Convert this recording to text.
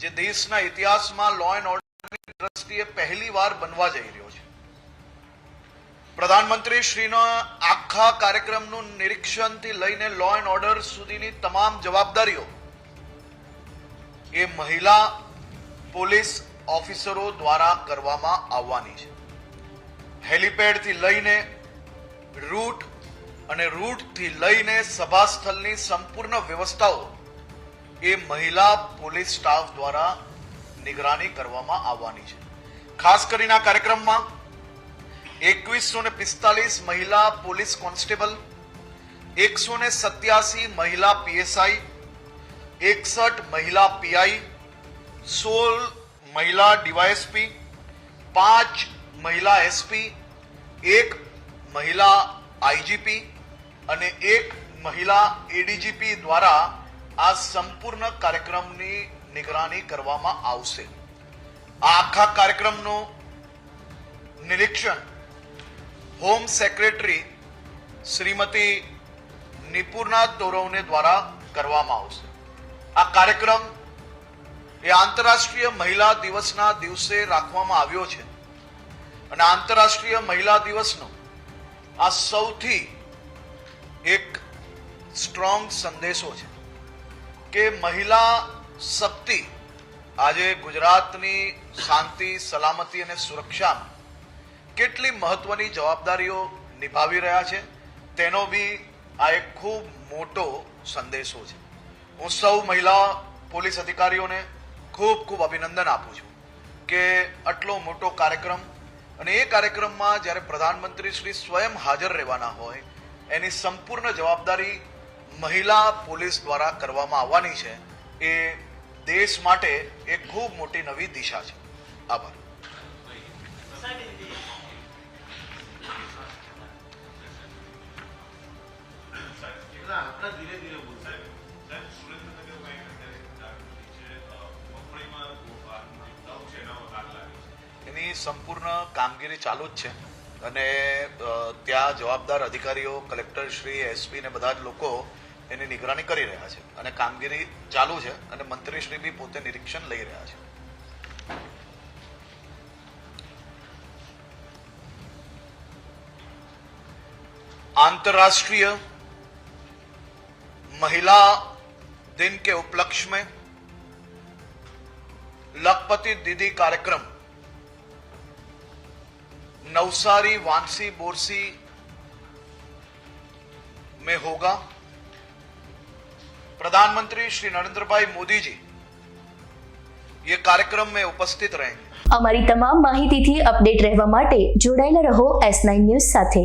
જે દેશના ઇતિહાસમાં લો એન્ડ ઓર્ડરની દ્રષ્ટિએ પહેલીવાર બનવા જઈ રહ્યો છે. પ્રધાનમંત્રી શ્રીના આખા કાર્યક્રમનું નિરીક્ષણથી લઈને લો એન્ડ ઓર્ડર સુધીની તમામ જવાબદારીઓ એ મહિલા પોલીસ ઓફિસરો દ્વારા કરવામાં આવવાની છે. હેલિપેડથી લઈને રૂટ અને રૂટથી લઈને સભાસ્થળની સંપૂર્ણ વ્યવસ્થાઓ એ મહિલા પોલીસ સ્ટાફ દ્વારા નિગરાની કરવામાં આવવાની છે. ખાસ કરીને આ કાર્યક્રમમાં એકવીસો ને પિસ્તાલીસ મહિલા પોલીસ કોન્સ્ટેબલ, એકસો ને સત્યાસી મહિલા પીએસઆઈ, એકસઠ મહિલા પીઆઈ, સોળ મહિલા ડીવાયએસપી, પાંચ મહિલા એસપી, એક મહિલા આઈજીપી અને એક મહિલા એડીજીપી દ્વારા આ સંપૂર્ણ કાર્યક્રમની નિગરાની કરવામાં આવશે. આ આખા કાર્યક્રમનું નિરીક્ષણ હોમ સેક્રેટરી શ્રીમતી નિપુર્ણા તોરવને દ્વારા કરવામાં આવશે. આ કાર્યક્રમ એ આંતરરાષ્ટ્રીય મહિલા દિવસના દિવસે રાખવામાં આવ્યો છે. અને આંતરરાષ્ટ્રીય મહિલા દિવસનો આ સૌથી એક સ્ટ્રોંગ સંદેશો છે. કે મહિલા શક્તિ આજે ગુજરાતની શાંતિ, સલામતી અને સુરક્ષામાં કેટલી મહત્વની જવાબદારીઓ નિભાવી રહ્યા છે, તેનો બી આ એક ખૂબ મોટો સંદેશો છે. હું સૌ મહિલા પોલીસ અધિકારીઓને ખૂબ ખૂબ અભિનંદન આપું છું કે આટલો મોટો કાર્યક્રમ અને એ કાર્યક્રમમાં જ્યારે પ્રધાનમંત્રી શ્રી સ્વયં હાજર રહેવાના હોય, એની સંપૂર્ણ જવાબદારી મહિલા પોલીસ દ્વારા કરવામાં આવવાની છે, એ દેશ માટે એક ખૂબ મોટી નવી દિશા છે. આભાર. એની સંપૂર્ણ કામગીરી ચાલુ જ છે અને ત્યાં જવાબદાર અધિકારીઓ, કલેક્ટર શ્રી, એસપી ને બધા જ લોકો એની નિગરાની કરી રહ્યા છે અને કામગીરી ચાલુ છે અને મંત્રી શ્રી બી પોતે નિરીક્ષણ લઈ રહ્યા છે अंतर्राष्ट्रीय महिला दिन के उपलक्ष्य में लखपति दीदी कार्यक्रम नवसारी वांसी बोरसी में होगा प्रधानमंत्री श्री नरेंद्र भाई मोदी जी ये कार्यक्रम में उपस्थित रहेंगे અમારી તમામ માહિતીથી અપડેટ રહેવા માટે જોડાયેલા રહો એસ નાઇન ન્યૂઝ સાથે